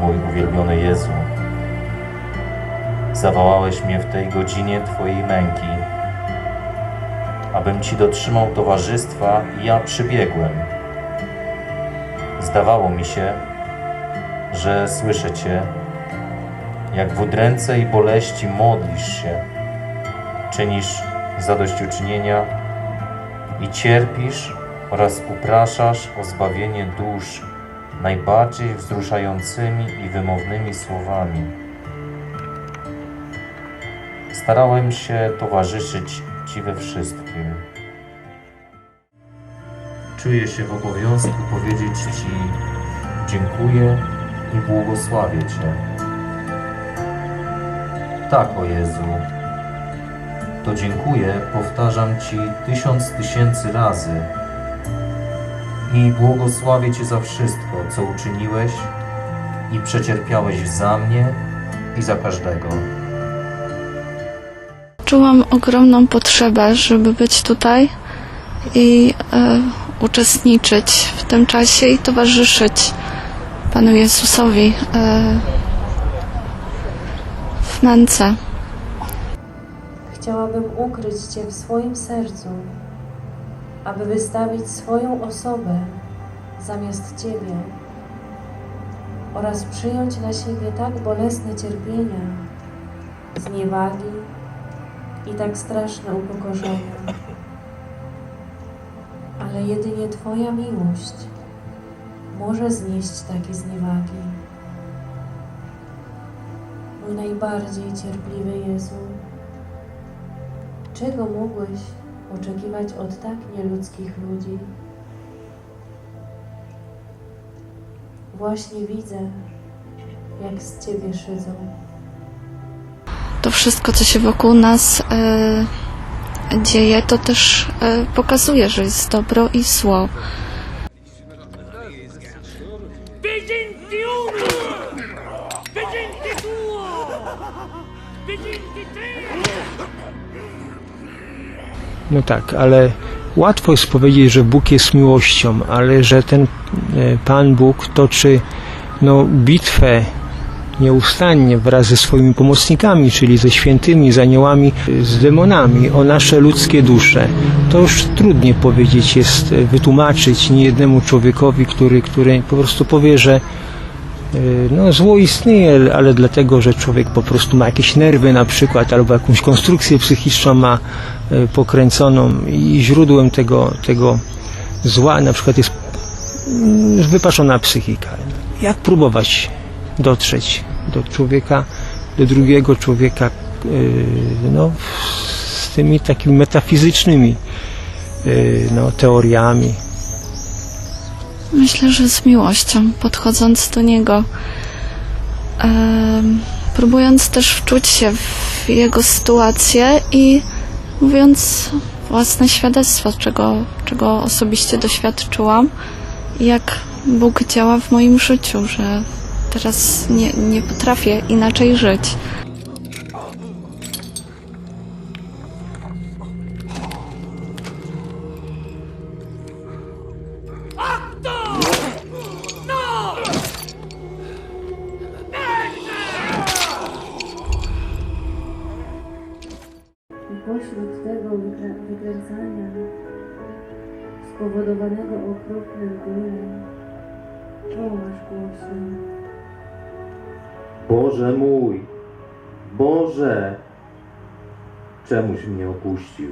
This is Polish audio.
mój uwielbiony Jezu. Zawołałeś mnie w tej godzinie Twojej męki, abym Ci dotrzymał towarzystwa i ja przybiegłem. Zdawało mi się, że słyszę Cię, jak w udręce i boleści modlisz się, czynisz zadośćuczynienia i cierpisz oraz upraszasz o zbawienie dusz najbardziej wzruszającymi i wymownymi słowami. Starałem się towarzyszyć Ci we wszystkim. Czuję się w obowiązku powiedzieć Ci dziękuję i błogosławię Cię. Tak, o Jezu. To dziękuję powtarzam Ci tysiąc tysięcy razy i błogosławię Cię za wszystko, co uczyniłeś i przecierpiałeś za mnie i za każdego. Czułam ogromną potrzebę, żeby być tutaj i e, uczestniczyć w tym czasie i towarzyszyć Panu Jezusowi e, w męce. Chciałabym ukryć Cię w swoim sercu, aby wystawić swoją osobę zamiast Ciebie oraz przyjąć na siebie tak bolesne cierpienia, zniewagi i tak straszne upokorzenia. Ale jedynie Twoja miłość może znieść takie zniewagi. Mój najbardziej cierpliwy Jezu, Czego mógłeś oczekiwać od tak nieludzkich ludzi? Właśnie widzę, jak z Ciebie szydzą. To wszystko, co się wokół nas e, dzieje, to też e, pokazuje, że jest dobro i zło. 21 22 23 No tak, ale łatwo jest powiedzieć, że Bóg jest miłością, ale że ten e, Pan Bóg toczy no, bitwę nieustannie wraz ze swoimi pomocnikami, czyli ze świętymi, z aniołami, e, z demonami o nasze ludzkie dusze. To już trudniej powiedzieć jest, e, wytłumaczyć niejednemu człowiekowi, który, który po prostu powie, że no, zło istnieje, ale dlatego, że człowiek po prostu ma jakieś nerwy na przykład, albo jakąś konstrukcję psychiczną ma e, pokręconą i źródłem tego, tego zła na przykład jest mm, wypaczona psychika. Jak próbować dotrzeć do człowieka, do drugiego człowieka, e, no, z tymi takimi metafizycznymi no, teoriami, Myślę, że z miłością, podchodząc do Niego, em, próbując też wczuć się w Jego sytuację i mówiąc własne świadectwo, czego, czego osobiście doświadczyłam, jak Bóg działa w moim życiu, że teraz nie, nie potrafię inaczej żyć. Spowodowanego okropnym bólem, wołasz głośno. Boże mój, Boże, czemuś mnie opuścił?